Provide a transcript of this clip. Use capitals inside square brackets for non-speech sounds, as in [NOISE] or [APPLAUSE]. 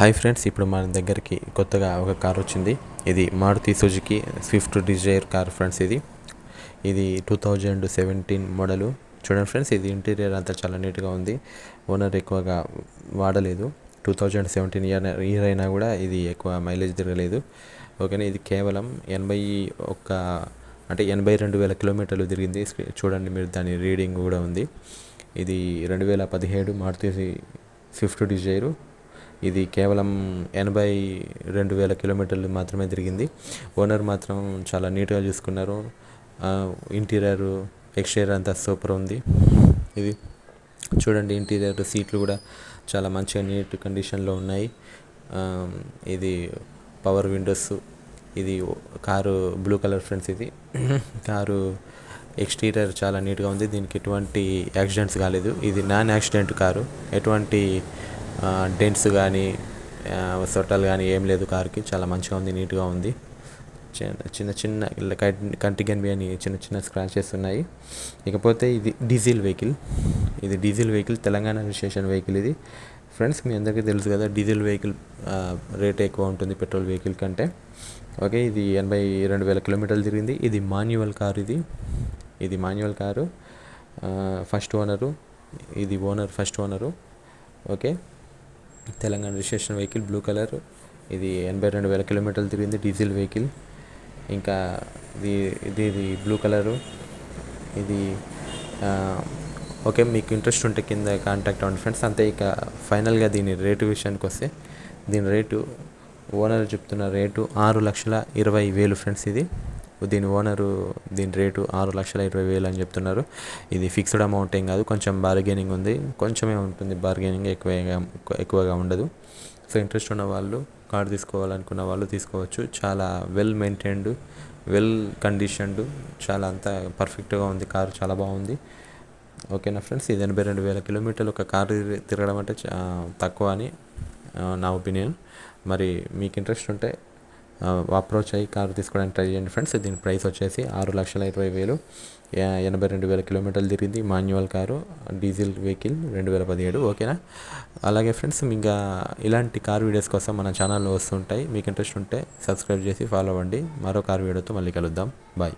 Hi friends ఇప్పుడు మన దగ్గరికి కొత్తగా ఒక కార్ వచ్చింది. ఇది Maruti Suzuki Swift Dzire car friends ఇది. ఇది టూ థౌజండ్ సెవెంటీన్ మోడలు. చూడండి ఫ్రెండ్స్ ఇది ఇంటీరియర్ అంతా చాలా నీట్గా ఉంది. ఓనర్ ఎక్కువగా వాడలేదు. Two thousand seventeen year year అయినా కూడా ఇది ఎక్కువ మైలేజ్ తిరగలేదు. ఓకేనా ఇది కేవలం ఎనభై ఒక్క అంటే ఎనభై రెండు వేల కిలోమీటర్లు తిరిగింది. చూడండి మీరు దాని రీడింగ్ కూడా ఉంది. ఇది రెండు వేల పదిహేడు మారుతి స్విఫ్ట్ డిజైరు. ఇది కేవలం ఎనభై రెండు వేల కిలోమీటర్లు మాత్రమే తిరిగింది. ఓనర్ మాత్రం చాలా నీట్గా చూసుకున్నారు. ఇంటీరియర్ ఎక్స్టీరియర్ అంతా సూపర్ ఉంది. ఇది చూడండి ఇంటీరియర్ సీట్లు కూడా చాలా మంచిగా నీట్ కండిషన్లో ఉన్నాయి. ఇది పవర్ విండోస్ ఇది కారు బ్లూ కలర్ ఫ్రెండ్స్ ఇది. [CLEARS THROAT] కారు ఎక్స్టీరియర్ చాలా నీట్గా ఉంది. దీనికి ఎటువంటి యాక్సిడెంట్స్ కాలేదు. ఇది నాన్ యాక్సిడెంట్ కారు. ఎటువంటి డెంట్స్ కానీ సొట్టలు కానీ ఏం లేదు కార్కి. చాలా మంచిగా ఉంది నీట్గా ఉంది. చిన్న చిన్న చిన్న కంటి కనిపి అని చిన్న చిన్న స్క్రాచెస్ ఉన్నాయి. ఇకపోతే ఇది డీజిల్ వెహికల్. ఇది diesel vehicle Telangana registration vehicle ఇది. ఫ్రెండ్స్ మీ అందరికీ తెలుసు కదా డీజిల్ వెహికల్ రేట్ ఎక్కువ ఉంటుంది పెట్రోల్ వెహికల్ కంటే. ఓకే ఇది ఎనభై రెండు వేల కిలోమీటర్లు తిరిగింది. ఇది మాన్యువల్ కార్ ఇది. ఇది మాన్యువల్ కారు. First owner. ఇది owner first owner. Okay. Telangana registration vehicle blue colour. ఇది ఎనభై రెండు వేల కిలోమీటర్లు తిరిగింది డీజిల్ వెహికల్. ఇంకా ఇది ఇది ఇది బ్లూ కలరు. ఇది ఓకే మీకు ఇంట్రెస్ట్ ఉంటే కింద కాంటాక్ట్ అవ్వండి ఫ్రెండ్స్. అంతే ఇక ఫైనల్గా దీని రేటు విషయానికి వస్తే దీని రేటు ఓనర్ చెప్తున్న రేటు ఆరు లక్షల ఇరవై వేలు ఫ్రెండ్స్ ఇది. దీని ఓనరు దీని రేటు ఆరు లక్షల ఇరవై వేలు అని చెప్తున్నారు. ఇది ఫిక్స్డ్ అమౌంట్ ఏం కాదు కొంచెం బార్గెనింగ్ ఉంది. కొంచెమే ఉంటుంది బార్గెనింగ్ ఎక్కువగా ఎక్కువగా ఉండదు. సో ఇంట్రెస్ట్ ఉన్న వాళ్ళు కార్ తీసుకోవాలనుకున్న వాళ్ళు తీసుకోవచ్చు. చాలా వెల్ మెయింటైన్డ్ వెల్ కండిషన్డ్ చాలా అంతా పర్ఫెక్ట్గా ఉంది కారు చాలా బాగుంది. ఓకేనా ఫ్రెండ్స్ ఇది ఎనభై రెండు వేల కిలోమీటర్లు ఒక కారు తిరగడం అంటే తక్కువ అని నా ఒపీనియన్ మరి మీకు ఇంట్రెస్ట్ ఉంటే అప్రోచ్ అయ్యి కారు తీసుకోవడానికి ట్రై చేయండి ఫ్రెండ్స్ దీని ప్రైస్ వచ్చేసి ఆరు లక్షల ఇరవై వేలు. ఎనభై రెండు వేల కిలోమీటర్లు తిరిగింది మాన్యువల్ కారు డీజిల్ వెహికల్ రెండు వేల పదిహేడు. ఓకేనా అలాగే ఫ్రెండ్స్ ఇంకా ఇలాంటి కార్ వీడియోస్ కోసం మన ఛానల్లో వస్తుంటాయి. మీకు ఇంట్రెస్ట్ ఉంటే సబ్స్క్రైబ్ చేసి ఫాలో అవ్వండి. మరో కార్ వీడియోతో మళ్ళీ కలుద్దాం. బాయ్